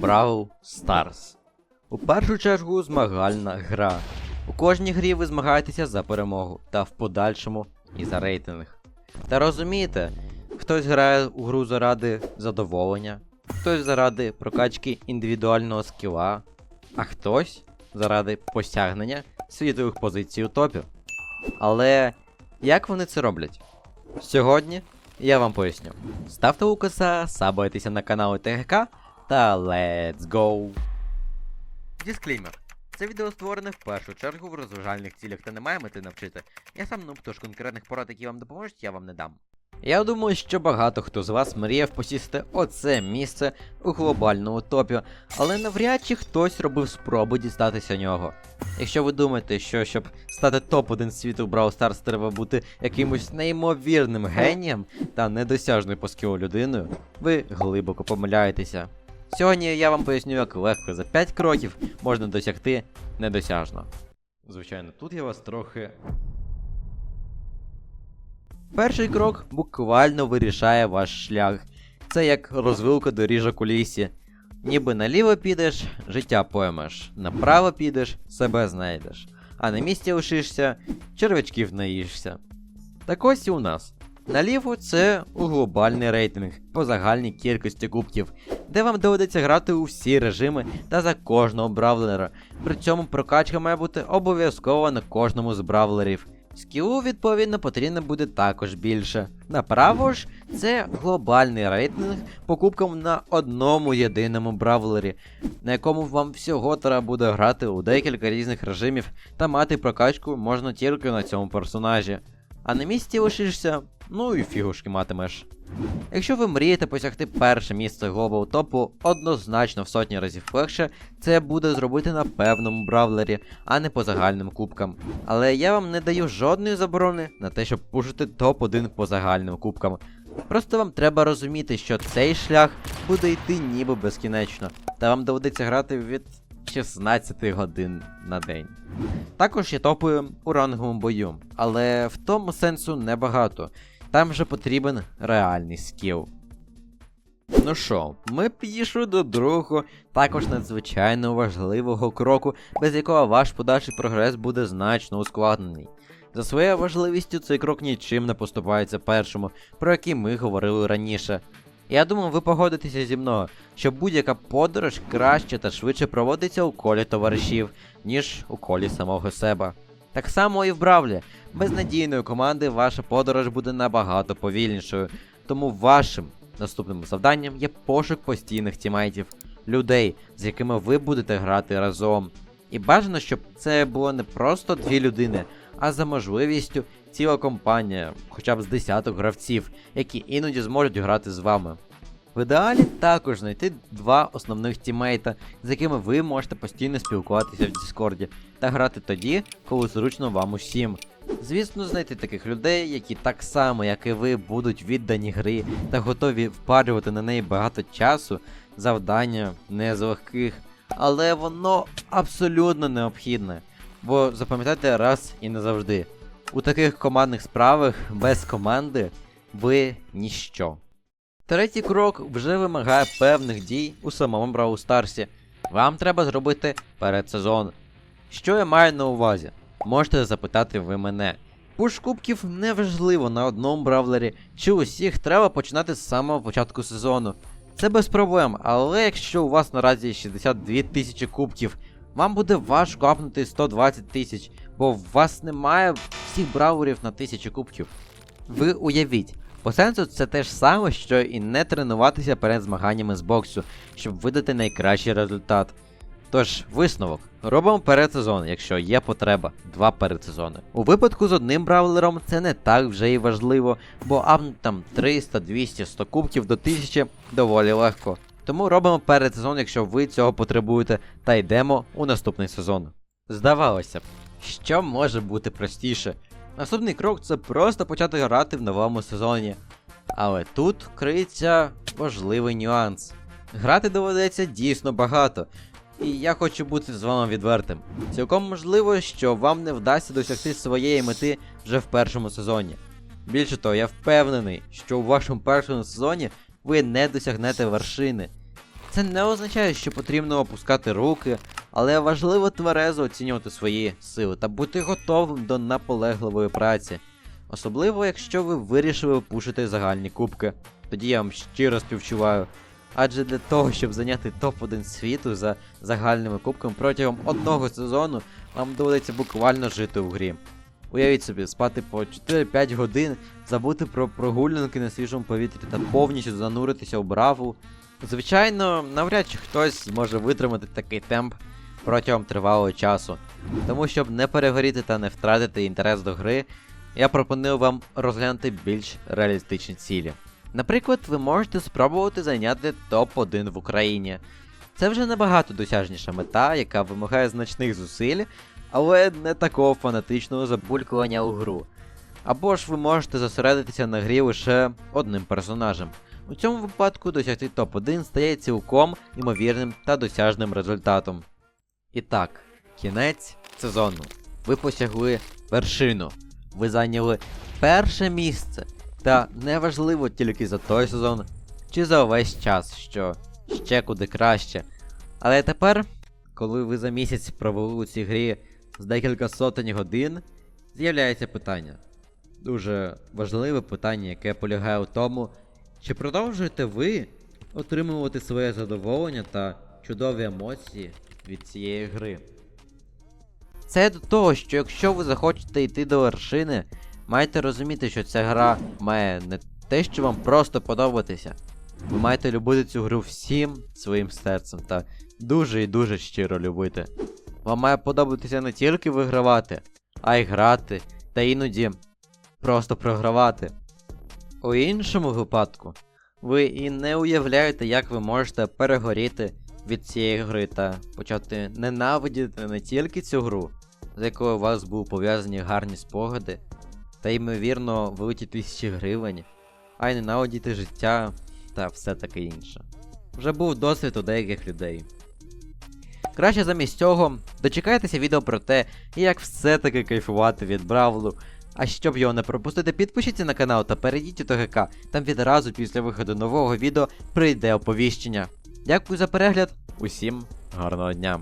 Brawl Stars. У першу чергу змагальна гра. У кожній грі ви змагаєтеся за перемогу та в подальшому і за рейтинг. Та розумієте, хтось грає у гру заради задоволення, хтось заради прокачки індивідуального скіла, а хтось заради посягнення світових позицій у топі. Але як вони це роблять? Сьогодні я вам поясню. Ставте лукаса, сабайтеся на канал ТГК та let's go! Дисклеймер. Це відео створене в першу чергу в розважальних цілях та не має мети навчити. Я сам нуб, тож конкретних порад, які вам допоможуть, я вам не дам. Я думаю, що багато хто з вас мріяв посісти оце місце у глобальному топі, але навряд чи хтось робив спробу дістатися нього. Якщо ви думаєте, що щоб стати топ-1 світу в Brawl Stars треба бути якимось неймовірним генієм та недосяжною по скілу людиною, ви глибоко помиляєтеся. Сьогодні я вам поясню, як легко за 5 кроків можна досягти недосяжно. Звичайно, тут я вас трохи. Перший крок буквально вирішає ваш шлях. Це як розвилка доріжок у лісі. Ніби наліво підеш, життя поймеш, направо підеш, себе знайдеш. А на місці лишишся, червячків наїшся. Так ось і у нас. Наліво це глобальний рейтинг по загальній кількості кубків, де вам доведеться грати у всі режими та за кожного бравлера. При цьому прокачка має бути обов'язково на кожному з бравлерів. Скілу, відповідно, потрібно буде також більше. Направо ж це глобальний рейтинг по кубкам на одному єдиному бравлері, на якому вам всього треба буде грати у декілька різних режимів та мати прокачку можна тільки на цьому персонажі. А на місці лишишся, ну і фігушки матимеш. Якщо ви мрієте посягти перше місце глобал топу, однозначно в сотні разів легше це буде зробити на певному бравлері, а не по загальним кубкам. Але я вам не даю жодної заборони на те, щоб пушити топ-1 по загальним кубкам. Просто вам треба розуміти, що цей шлях буде йти ніби безкінечно, та вам доведеться грати від 16 годин на день. Також є топи у ранговому бою, але в тому сенсу небагато. Там вже потрібен реальний скіл. Ну що, ми підійшли до другого, також надзвичайно важливого кроку, без якого ваш подальший прогрес буде значно ускладнений. За своєю важливістю цей крок нічим не поступається першому, про який ми говорили раніше. Я думаю, ви погодитеся зі мною, що будь-яка подорож краще та швидше проводиться у колі товаришів, ніж у колі самого себе. Так само і в Бравлі. Без надійної команди ваша подорож буде набагато повільнішою, тому вашим наступним завданням є пошук постійних тімейтів, людей, з якими ви будете грати разом. І бажано, щоб це було не просто дві людини, а за можливістю ціла компанія, хоча б з десяток гравців, які іноді зможуть грати з вами. В ідеалі також знайти два основних тімейта, з якими ви можете постійно спілкуватися в Діскорді та грати тоді, коли зручно вам усім. Звісно, знайти таких людей, які так само, як і ви, будуть віддані грі та готові впарювати на неї багато часу, завдання не з легких, але воно абсолютно необхідне. Бо запам'ятайте раз і назавжди. У таких командних справах без команди ви ніщо. Третій крок вже вимагає певних дій у самому Бравл Старсі. Вам треба зробити передсезон. Що я маю на увазі? Можете запитати ви мене. Пуш кубків не важливо на одному бравлері, чи усіх треба починати з самого початку сезону. Це без проблем, але якщо у вас наразі 62 тисячі кубків, вам буде важко апнути 120 тисяч, бо у вас немає всіх браулерів на 1000 кубків. Ви уявіть, по сенсу це те ж саме, що і не тренуватися перед змаганнями з боксу, щоб видати найкращий результат. Тож, висновок. Робимо передсезон, якщо є потреба, два передсезони. У випадку з одним бравлером це не так вже і важливо, бо апнуть там 300, 200, 100 кубків до 1000 доволі легко. Тому робимо передсезон, якщо ви цього потребуєте, та йдемо у наступний сезон. Здавалося б, що може бути простіше? Наступний крок це просто почати грати в новому сезоні. Але тут криється важливий нюанс. Грати доведеться дійсно багато. І я хочу бути з вами відвертим. Цілком можливо, що вам не вдасться досягти своєї мети вже в першому сезоні. Більше того, я впевнений, що у вашому першому сезоні ви не досягнете вершини. Це не означає, що потрібно опускати руки, але важливо тверезо оцінювати свої сили та бути готовим до наполегливої праці. Особливо, якщо ви вирішили пушити загальні кубки. Тоді я вам щиро співчуваю. Адже для того, щоб зайняти топ-1 світу за загальними кубками протягом одного сезону, вам доведеться буквально жити в грі. Уявіть собі, спати по 4-5 годин, забути про прогулянки на свіжому повітрі та повністю зануритися у браву. Звичайно, навряд чи хтось зможе витримати такий темп протягом тривалого часу. Тому щоб не перегоріти та не втратити інтерес до гри, я пропоную вам розглянути більш реалістичні цілі. Наприклад, ви можете спробувати зайняти топ-1 в Україні. Це вже набагато досяжніша мета, яка вимагає значних зусиль, але не такого фанатичного забулькування у гру. Або ж ви можете зосередитися на грі лише одним персонажем. У цьому випадку досягти топ-1 стає цілком імовірним та досяжним результатом. І так, кінець сезону. Ви посягли вершину. Ви зайняли перше місце. Та неважливо тільки за той сезон, чи за увесь час, що ще куди краще. Але тепер, коли ви за місяць провели у цій грі з декілька сотень годин, з'являється питання. Дуже важливе питання, яке полягає у тому, чи продовжуєте ви отримувати своє задоволення та чудові емоції від цієї гри. Це до того, що якщо ви захочете йти до вершини, маєте розуміти, що ця гра має не те, що вам просто подобатися. Ви маєте любити цю гру всім своїм серцем та дуже і дуже щиро любити. Вам має подобатися не тільки вигравати, а й грати, та іноді просто програвати. У іншому випадку, ви і не уявляєте, як ви можете перегоріти від цієї гри та почати ненавидіти не тільки цю гру, з якою у вас були пов'язані гарні спогади, та ймовірно великі тисячі гривень, а й ненавидіти життя та все таке інше. Вже був досвід у деяких людей. Краще замість цього дочекайтеся відео про те, як все-таки кайфувати від Бравлу. А щоб його не пропустити, підпишіться на канал та перейдіть у ТГК, там відразу після виходу нового відео прийде оповіщення. Дякую за перегляд, усім гарного дня!